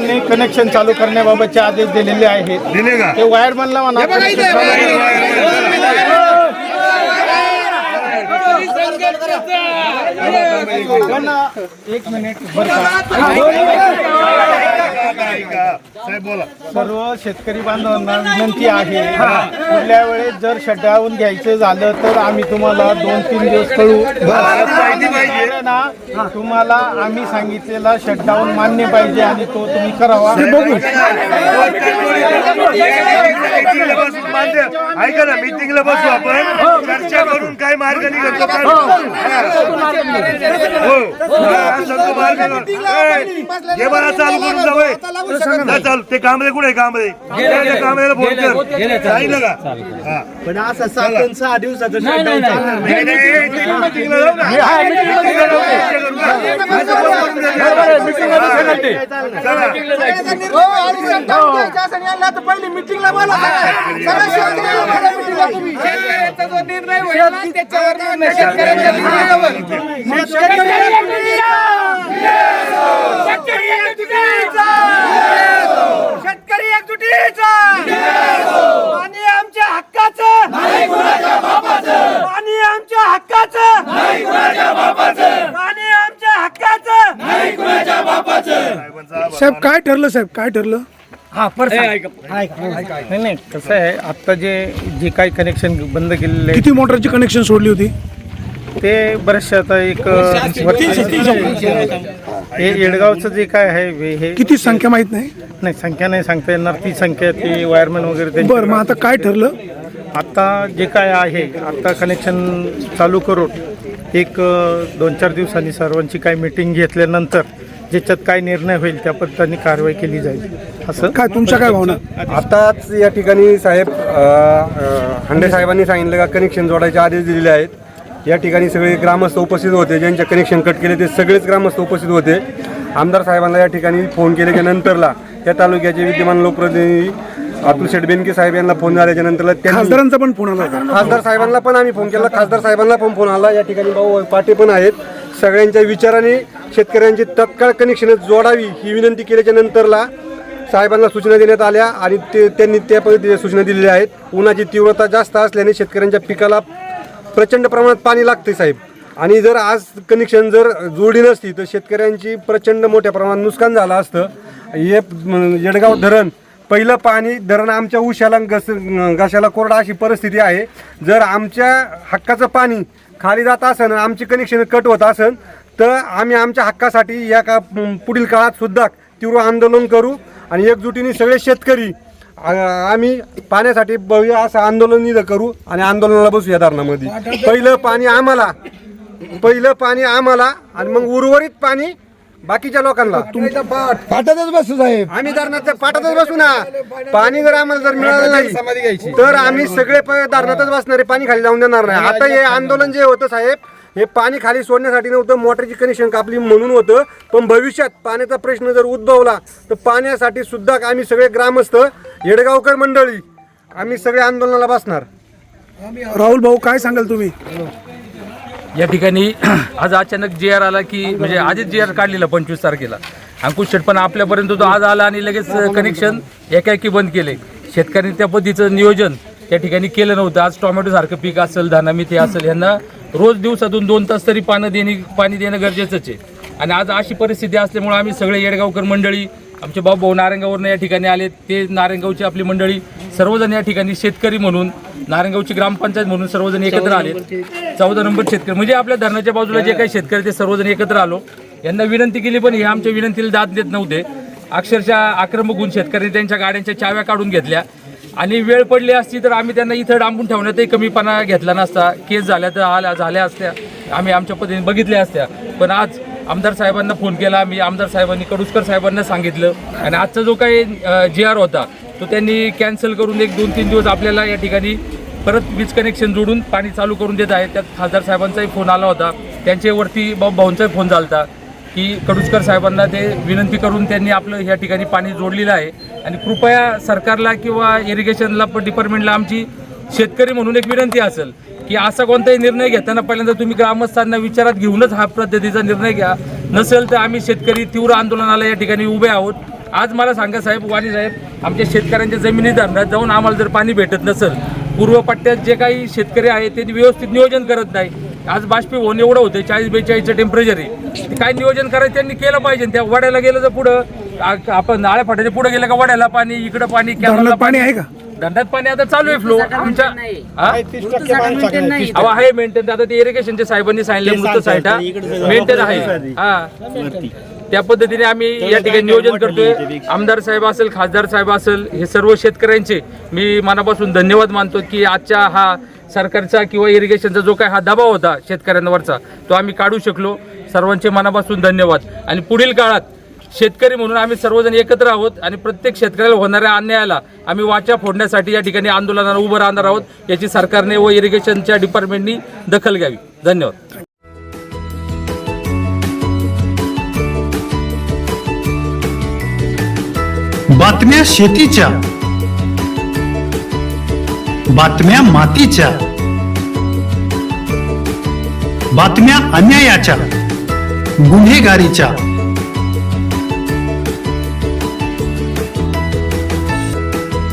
साहेबांनी कनेक्शन चालू करण्याबाबतचे आदेश दिलेले आहेत. ते वायरमॅनला म्हणा एक मिनिट सर्व शेतकरी बांधवांना विनंती आहे. पुढल्या वेळेस जर शटडाऊन घ्यायचं झालं तर आम्ही तुम्हाला दोन तीन दिवस कळू. ना तुम्हाला आम्ही सांगितलेला शटडाऊन मान्य पाहिजे आणि तो तुम्ही करावा. मान्य. ऐका ना मीटिंगला बसू आपण. चर्चा करून काय मार्ग निघतो चालू करून जावय चालू ते कांबळे कुठे कांबळे कांबळेला फोन कर सांगितलं का. पण असं सात सहा दिवसाचं द्या. चला. शेतकरी एकजुटीचा आणि आमच्या हक्काचं आणि आमच्या हक्काचं आणि आमच्या हक्काचं साहेब काय ठरलं साहेब? काय ठरलं? नाही नाही कसं आहे आता जे जे काही कनेक्शन बंद केलेले आहे किती मोटरची कनेक्शन सोडली होती? ते बरेचसे आता एक हे येडगावचं जे काय आहे हे- हे किती संख्या माहीत नाही? नाही संख्या नाही सांगता येणार. ती संख्या ती वायरमॅन वगैरे त्यांची- बरं मग आता काय ठरलं? आता जे काय आहे आता कनेक्शन चालू करून एक अ, दोन चार दिवसांनी सर्वांची काय मिटिंग घेतल्यानंतर ज्याच्यात काय निर्णय होईल त्या पद्धतीने कारवाई केली जाईल. असं काय तुमच्या काय भावना? आताच या ठिकाणी साहेब हांडे साहेबांनी सांगितलं का कनेक्शन जोडायचे आदेश दिलेले आहेत. या ठिकाणी सगळे ग्रामस्थ उपस्थित होते ज्यांचे कनेक्शन कट केले ते सगळेच ग्रामस्थ उपस्थित होते. आमदार साहेबांना या ठिकाणी फोन केल्याच्या नंतरला या तालुक्याचे विद्यमान लोकप्रतिनिधी अतुल शेठ बेनके साहेब यांना फोन झाल्याच्या नंतरला त्यांनी खासदारांचा पण फोन आला होता. खासदार साहेबांना पण आम्ही फोन केला खासदार साहेबांना पण फोन आला. या ठिकाणी भाऊ पाटे पण आहेत. सगळ्यांच्या विचाराने शेतकऱ्यांची तत्काळ कनेक्शन जोडावी ही विनंती केल्याच्या नंतरला साहेबांना सूचना देण्यात आल्या आणि ते त्यांनी त्या पद्धतीने सूचना दिलेल्या आहेत. उन्हाची तीव्रता जास्त असल्याने शेतकऱ्यांच्या पिकाला प्रचंड प्रमाणात पाणी लागते साहेब. आणि जर आज कनेक्शन जर जोडी नसती तर शेतकऱ्यांची प्रचंड मोठ्या प्रमाणात नुकसान झालं असतं. हे येडगाव धरण पहिलं पाणी धरण आमच्या उशाला घस घशाला कोरडा अशी परिस्थिती आहे. जर आमच्या हक्काचं पाणी खाली जात आणि आमची कनेक्शन कट होत असेल तर आम्ही आमच्या हक्कासाठी या का पुढील काळात सुद्धा तीव्र आंदोलन करू आणि एकजुटीने सगळे शेतकरी आम्ही पाण्यासाठी भव्य असं आंदोलन इथं करू आणि आंदोलनाला बसू या धरणामध्ये. पहिलं पाणी आम्हाला पहिलं पाणी आम्हाला आणि मग उर्वरित पाणी बाकीच्या लोकांना. पाठातच बसू साहेब. आम्ही धरणात पाठातच बसू ना. पाणी जर आम्हाला जर मिळालं नाही तर आम्ही सगळे प- धरणातच बसणारे पाणी खाली जाऊन देणार नाही. आता हे आंदोलन जे होतं साहेब हे पाणी खाली सोडण्यासाठी नव्हतं मोटरची कनेक्शन कापली म्हणून होतं. पण भविष्यात पाण्याचा प्रश्न जर उद्भवला तर पाण्यासाठी सुद्धा आम्ही सगळे ग्रामस्थ येडगावकर मंडळी आम्ही सगळे आंदोलनाला बसणार. राहुल भाऊ काय सांगाल तुम्ही? या ठिकाणी आज अचानक जी आर आला की म्हणजे आधीच जी आर काढलेला पंचवीस तारखेला. अंकुश शेट पण आपल्यापर्यंत तो आज आला आणि लगेच कनेक्शन एकाएकी बंद केले. शेतकऱ्यांनी त्या पद्धतीचं नियोजन त्या ठिकाणी केलं नव्हतं. आज टोमॅटोसारखं पीक असेल धाना असेल यांना रोज दिवसातून दोन तास तरी पाणी देणे पाणी देणं गरजेचंच आहे. आणि आज अशी परिस्थिती असल्यामुळे आम्ही सगळे येडगावकर मंडळी आमचे बाबू भाऊ नारायणगाववरनं या ठिकाणी आले. ते नारायणगावची आपली मंडळी सर्वजण या ठिकाणी शेतकरी म्हणून नारायणगावची ग्रामपंचायत म्हणून सर्वजण एकत्र आले चौदा नंबर शेतकरी. म्हणजे आपल्या धरणाच्या बाजूला जे काही शेतकरी ते सर्वजण एकत्र आलो. यांना विनंती केली पण हे आमच्या विनंतीला दाद देत नव्हते. अक्षरशः आक्रमक होऊन शेतकऱ्यांनी त्यांच्या गाड्यांच्या चाव्या काढून घेतल्या. आणि वेळ पडली असती तर आम्ही त्यांना इथं डांबून ठेवण्यातही कमीपणा घेतला नसता. केस झाल्या तर आल्या झाल्या असत्या. आम्ही आमच्या पद्धतीने बघितल्या असत्या. पण आज आमदार साहेबांना फोन केला मी आमदार साहेबांनी कडुसकर साहेबांना सांगितलं. आणि आजचा जो काही जी आर होता तो त्यांनी कॅन्सल करून एक दोन तीन दिवस आपल्याला या ठिकाणी परत वीज कनेक्शन जोडून पाणी चालू करून देत आहे त्यात खासदार साहेबांचाही फोन आला होता. त्यांच्यावरती बाब भाऊंचाही फोन झाला होता की कडुसकर साहेबांना ते विनंती करून त्यांनी आपलं या ठिकाणी पाणी जोडलेलं आहे. आणि कृपया सरकारला किंवा इरिगेशनला डिपार्टमेंटला आमची शेतकरी म्हणून एक विनंती असेल. की असा कोणताही निर्णय घेताना पहिल्यांदा तुम्ही ग्रामस्थांना विचारात घेऊनच हा पद्धतीचा निर्णय घ्या. नसेल तर आम्ही शेतकरी तीव्र आंदोलनाला या ठिकाणी उभे आहोत. आज मला सांगा साहेब वाणी साहेब आमच्या शेतकऱ्यांच्या जमिनी धरणात जाऊन आम्हाला जर पाणी भेटत नसेल पूर्व पट्ट्यात जे काही शेतकरी आहेत त्यांनी व्यवस्थित नियोजन करत नाही. आज बाष्पीभवन एवढं होतं चाळीस बेचाळीसचं टेम्परेचर आहे. ते काय नियोजन करायचं त्यांनी केलं पाहिजे. त्या वड्याला गेलं तर पुढं आपण नाळे फाट्याच्या पुढे गेलं का वड्याला पाणी इकडं पाणी कॅनलला पाणी. आहे का? धरणात पाणी आता चालू आहे फ्लो आमच्या हा? अहो आहे मेंटेन आता ते इरिगेशनच्या साहेबांनी सांगितले मृत साईट हा मेंटेन आहे. हा. त्या पद्धतीने आम्ही या ठिकाणी नियोजन करतोय. आमदार साहेब असेल खासदार साहेब असेल हे सर्व शेतकऱ्यांचे मी मनापासून धन्यवाद मानतो की आजच्या हा सरकारचा किंवा इरिगेशनचा जो काय हा दबाव होता शेतकऱ्यांवरचा तो आम्ही काढू शकलो. सर्वांचे मनापासून धन्यवाद. आणि पुढील काळात शेतकरी म्हणून आम्ही सर्वजण एकत्र आहोत आणि प्रत्येक शेतकऱ्याला होणाऱ्या अन्यायाला आम्ही वाचा फोडण्यासाठी या ठिकाणी आंदोलनाला उभं राहणार आहोत. याची सरकारने व इरिगेशनच्या डिपार्टमेंटनी दखल घ्यावी. धन्यवाद. बातम्या शेतीच्या. बातम्या मातीच्या. बातम्या अन्यायाच्या. गुन्हेगारीच्या.